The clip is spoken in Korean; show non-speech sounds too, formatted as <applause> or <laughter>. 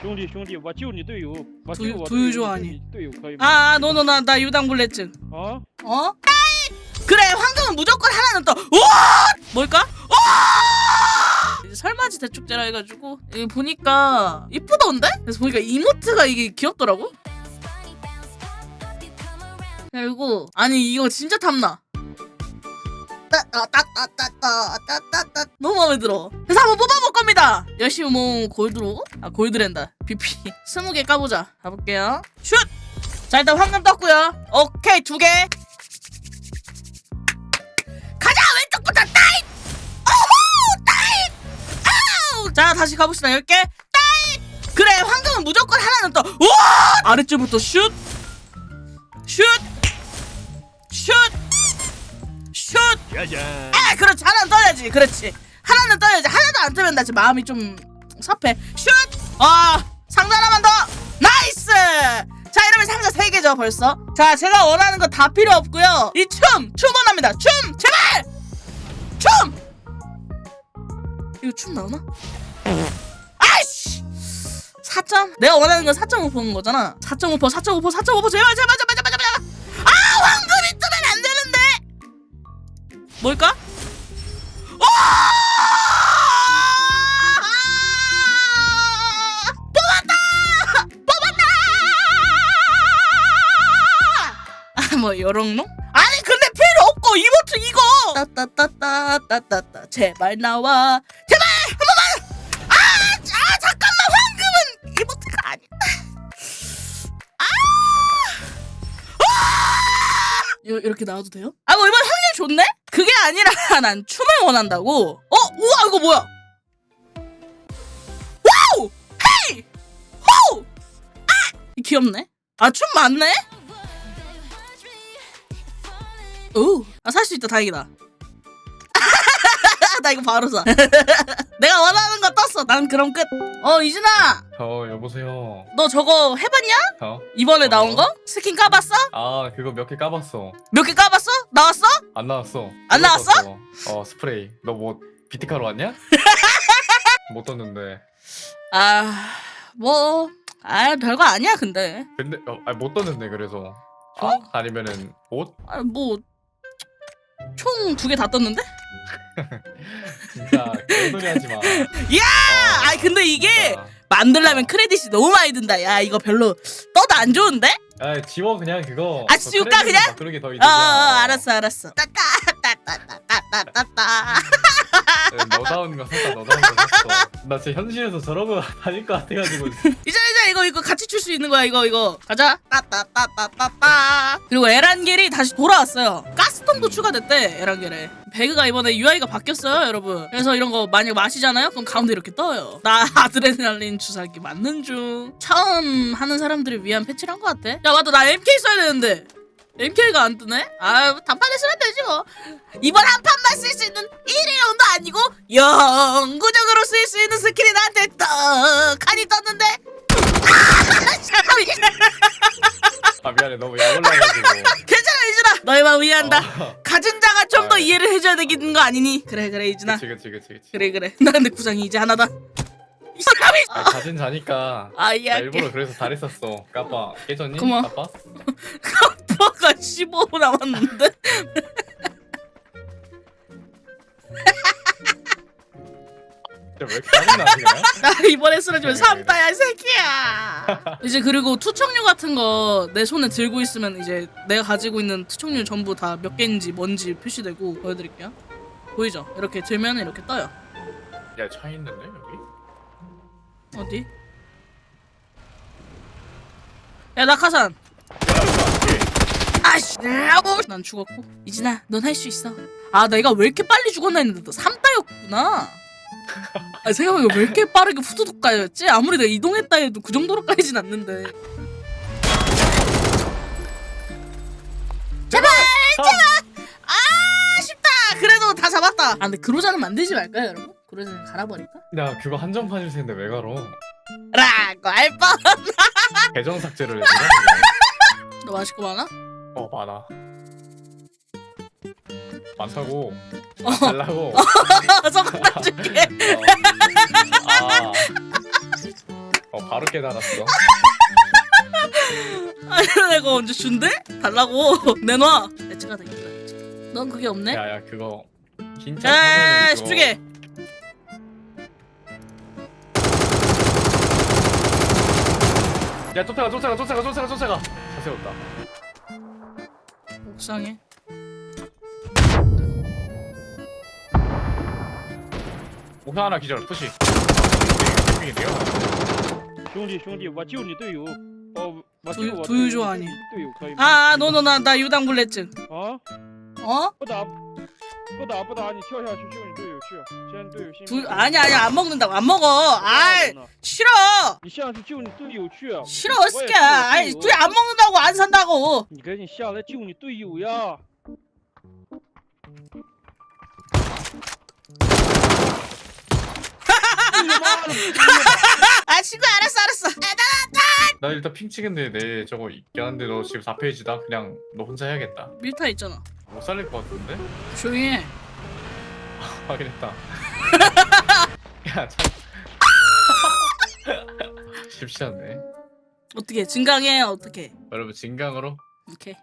兄弟兄弟，我救你队友，我队救我队友队友，啊你救你队友可以吗？ 아, 너너 나 나 유당불내증. 啊， 어? 그래, 황금은 무조건 하나는 더. 우와! 뭘까? 우와! 이제 설맞이 대축제라 해가지고 이거 보니까 이쁘던데? 그래서 보니까 이모트가 이게 귀엽더라고. 그리고 아니 이거 진짜 탐나. 따따따따따따따따따 너무 마음에 들어. 그래서 한번 뽑아볼 겁니다. 열심히 모은 골드로 아 골드랜다 BP <laughs> 스무 개 까보자. 가볼게요. 슛. 자 일단 황금 떴고요. 오케이 두 개. 가자 왼쪽부터 따잇. 오호 따잇. 아우. 자 다시 가봅시다. 열 개. 따잇. 그래 황금은 무조건 하나는 더. 우와 아래쪽부터 슛. 슛. 슛. 슛. 짜잔. 아 그렇지 하나는 떠야지 그렇지 하나는 떠야지 하나도 안 뜨면 나 지금 마음이 좀 섭해 슛아 상자 하나만 더 나이스 자 이러면 상자 3개죠 벌써 자 제가 원하는 거 다 필요 없고요 이 춤! 춤 원합니다 춤! 제발! 춤! 이거 춤 나오나? 아이씨 4점? 내가 원하는 건 4.5 보는 거잖아 4.5% 4.5% 4.5% 제발 제발 제발 뭘까? 오! 뽑았다! 뽑았다! 아, 뭐 요런 놈? 아니 근데 필요 없고 이모트 이거! 따따따따따따따 제발 나와 제발 한 번만! 아, 아 잠깐만 황금은 이모트가 아닌데 아! 아! 요- 이렇게 나와도 돼요? 아, 뭐 이번 확률 좋네? 그게 아니라 <laughs> 난 춤을 원한다고. 어, 우와 이거 뭐야? 와우! 헤이! 호! 아! 귀엽네. 아, 춤 맞네? 오, 아, 살 수 있다. 다행이다. <laughs> 나 이거 바로 사. <laughs> 내가 원하는 거 떴어. 난 그럼 끝. 어, 이준아, 어 여보세요. 너 저거 해봤냐? 어? 이번에 어. 나온 거? 스킨 까봤어? 아 그거 몇 개 까봤어. 몇 개 까봤어? 나왔어? 안 나왔어. 안 나왔어? 어 스프레이. 너 뭐 비티카로 왔냐? <laughs> 못 떴는데. 아, 뭐, 아, 별거 아니야, 근데. 근데 어, 아, 못 떴는데 그래서. 총? 어? 아니면은 옷? 아, 뭐, 총 두 개 다 떴는데? <laughs> 진짜 개소리 하지 마. 야! 어, 아, 근데 이게. 만들려면 크레딧이 너무 많이 든다. 야, 이거 별로 떠도 안 좋은데? 아 지워 그냥 그거. 아, 지울까, 그냥? 그러게 더 어, 어, 이득이야. 어, 알았어, 알았어. 따따따따따따따따. <laughs> 네, 너다운 거 샀다. 너다운 거 샀어. 나 진짜 현실에서 저러고 다닐 <laughs> 것 같아가지고. 이제, 이제 이거, 이거 같이 출 수 있는 거야, 이거, 이거. 가자. 따따따따따따. 그리고 에란겔이 다시 돌아왔어요. 가스통도 추가됐대, 에란겔에. 배그가 이번에 UI가 바뀌었어요, 여러분. 그래서 이런 거 만약 마시잖아요? 그럼 가운데 이렇게 떠요. 나 <laughs> 아드레날린 주사기 맞는 중. 처음 하는 사람들을 위한 패치를 한 것 같아. 야, 맞다. 나 MK 써야 되는데. MK가 안 뜨네? 아, 단판에 쓰면 되지 뭐. 이번 한 판만 쓸 수 있는 일회용도 아니고 영구적으로 쓸 수 있는 스킬이 나한테 떡하니 떴는데 아 미안해 너무 약올라가지고. <laughs> 괜찮아 이준아 너의 마음 이해한다 어. 가진 자가 좀더 아, 이해를 해줘야 되는 거 아니니 그래 그래 이준아 그치 그치 그치 그치. 그래 그래 나 근데 구상이 이제 하나다 이 사람이 아, 가진 자니까. 아나 이해할게 일부러 그래서 잘했었어. 까빠 깨졌니? 고마워. 까빠? <laughs> 카파가 15분 남았는데 진짜 왜 이렇게 짜증나지 그냥? <laughs> 나 이번에 쓰러지면 3다야 이 새끼야 이제 그리고 투척류 같은 거 내 손에 들고 있으면 이제 내가 가지고 있는 투척류 전부 다 몇 개인지 뭔지 표시되고 보여드릴게요 보이죠? 이렇게 들면 이렇게 떠요 야차 있는데 여기? 어디? 야 낙하산 아씨 난 죽었고 이진아 넌 할 수 있어 아 내가 왜 이렇게 빨리 죽었나 했는데 너 3다였구나 아 생각해보니까 왜 이렇게 빠르게 후두둑 까였지? 아무리 내가 이동했다 해도 그 정도로 까이진 않는데 제발! 제발! 아 쉽다 그래도 다 잡았다 아 근데 그로자는 만들지 말까요 여러분? 그로자는 갈아버릴까? 야 그거 한정판 줄 텐데 왜 가로? 라고 할뻔너 계정 삭제를 해줘 맛있고 많아? 어 많아. 많다고. 어. 달라고. 저거 다 줄게. 어. 아. 어 바로 깨달았어. 아니 내가 언제 준대? 달라고. <laughs> 내놔. 배치가 되겠다. 넌 그게 없네? 야야 그거. 진짜 야 사면은 그거- 10주게 야 쫓아가 쫓아가 쫓아가 쫓아가 쫓아가. 다 세웠다 옥상에 옥상 하나 기절 푸시 캠핑인데요 兄弟兄弟，我救你队友。哦，我救我 두유좋아하니 队友可以吗？ 아 노노나 나 유당불내증 啊， 어? 不打不打不打，你跳下去救你 두 아니 아니 안 먹는다고 안 먹어. 아 싫어. 싫어 어스키야. 아이 둘안 먹는다고 안 산다고. <laughs> 아 친구 알았어 알았어. 아, 나 일단 핑 치겠는데 내 저거 있긴 한데 너 지금 4페이지다 그냥 너 혼자 해야겠다 밀타 있잖아. 못 살릴 것 같은데? 조용해. <laughs> 확인했다. <laughs> 야 참. <laughs> 쉽지 않네. 어떻게 증강해 어떻게 여러분 진강으로? 오케이